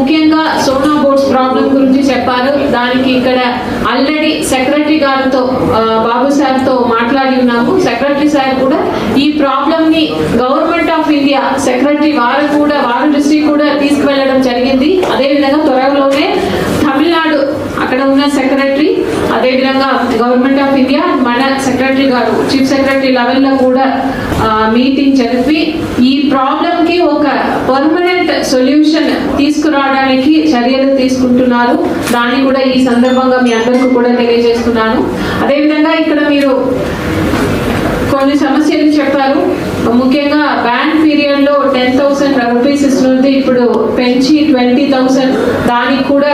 ముఖ్యంగా Sona boards problem గురించి చెప్పారు. దానికి ఇక్కడ ఆల్రెడీ సెక్రటరీ గారితో బాబు సార్తో మాట్లాడి ఉన్నాము. సెక్రటరీ సార్ కూడా ఈ ప్రాబ్లమ్ని గవర్నమెంట్ ఆఫ్ ఇండియా సెక్రటరీ వారు కూడా వారు దృష్టి కూడా సెక్రటరీ అదేవిధంగా గవర్నమెంట్ ఆఫ్ ఇండియా మన సెక్రటరీ గారు చీఫ్ సెక్రటరీ లెవెల్లో కూడా మీటింగ్ జరిపి ఈ ప్రాబ్లంకి ఒక పర్మనెంట్ సొల్యూషన్ తీసుకురావడానికి చర్యలు తీసుకుంటున్నారు. దాన్ని కూడా ఈ సందర్భంగా మీ అందరికీ కూడా తెలియజేస్తున్నాను. అదేవిధంగా ఇక్కడ మీరు కొన్ని సమస్యలు చెప్పారు. ముఖ్యంగా బ్యాంక్ పీరియడ్లో టెన్ థౌసండ్ రూపీస్ ఇస్తుంది. ఇప్పుడు పెంచి ట్వంటీ థౌసండ్ దానికి కూడా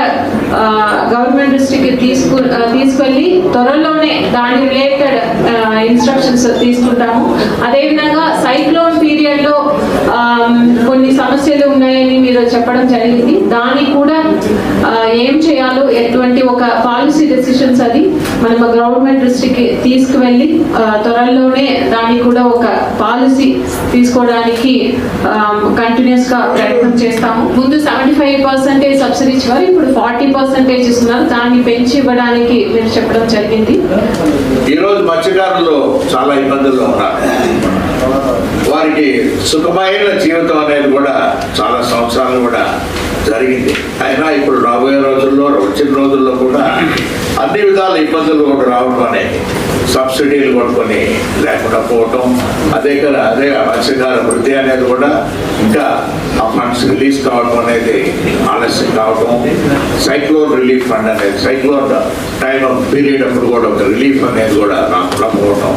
గవర్నమెంట్ దృష్టికి తీసుకు తీసుకెళ్ళి త్వరలోనే దాని రిలేటెడ్ ఇన్స్ట్రక్షన్స్ తీసుకుంటాము. అదేవిధంగా సైక్లోన్ పీరియడ్లో కొన్ని సమస్యలు ఉన్నాయని మీరు చెప్పడం జరిగింది. దానికి కూడా ఏం చేయాలో ఎటువంటి ఒక పాలసీ డెసిషన్స్ అది మనం గవర్నమెంట్ దృష్టికి తీసుకువెళ్ళి త్వరలోనే దానికి కూడా ఒక పాలసీ తీసుకోవడానికి కంటిన్యూస్గా ప్రయత్నం చేస్తాము. ముందు సెవెంటీ ఫైవ్ పర్సెంటేజ్ సబ్సిడీ ఇచ్చేవారు ఇప్పుడు ఫార్టీ పర్సెంటేజ్ ఇస్తున్నారు. దాన్ని పెంచి ఇవ్వడానికి మీరు చెప్పడం జరిగింది. ఈరోజు మత్స్యకారులు చాలా ఇబ్బందుల్లో ఉన్నారు. వారికి సుఖమైన జీవితం అనేది కూడా చాలా సంవత్సరాలు కూడా జరిగింది. అయినా ఇప్పుడు రాబోయే రోజుల్లో వచ్చిన రోజుల్లో కూడా అన్ని విధాల ఇబ్బందులు కూడా రావడం సబ్సిడీలు కొనుక్కొని లేకుండా పోవటం అదే కదా అదే మత్స్యకార వృద్ధి అనేది కూడా ఇంకా ఆ ఫండ్స్ రిలీజ్ కావడం అనేది ఆలస్యం కావటం. సైక్లోన్ రిలీఫ్ ఫండ్ అనేది సైక్లోన్ టైం పీరియడ్ అప్పుడు కూడా ఒక రిలీఫ్ అనేది కూడా రాకుండా పోవటం.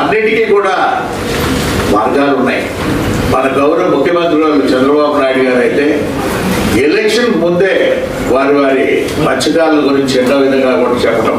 అన్నిటికీ కూడా మార్గాలు ఉన్నాయి మన గౌరవ ఎలక్షన్ ముందే వారి వారి మత్స్యకారుల గురించి ఎన్నో విధంగా కూడా చెప్పడం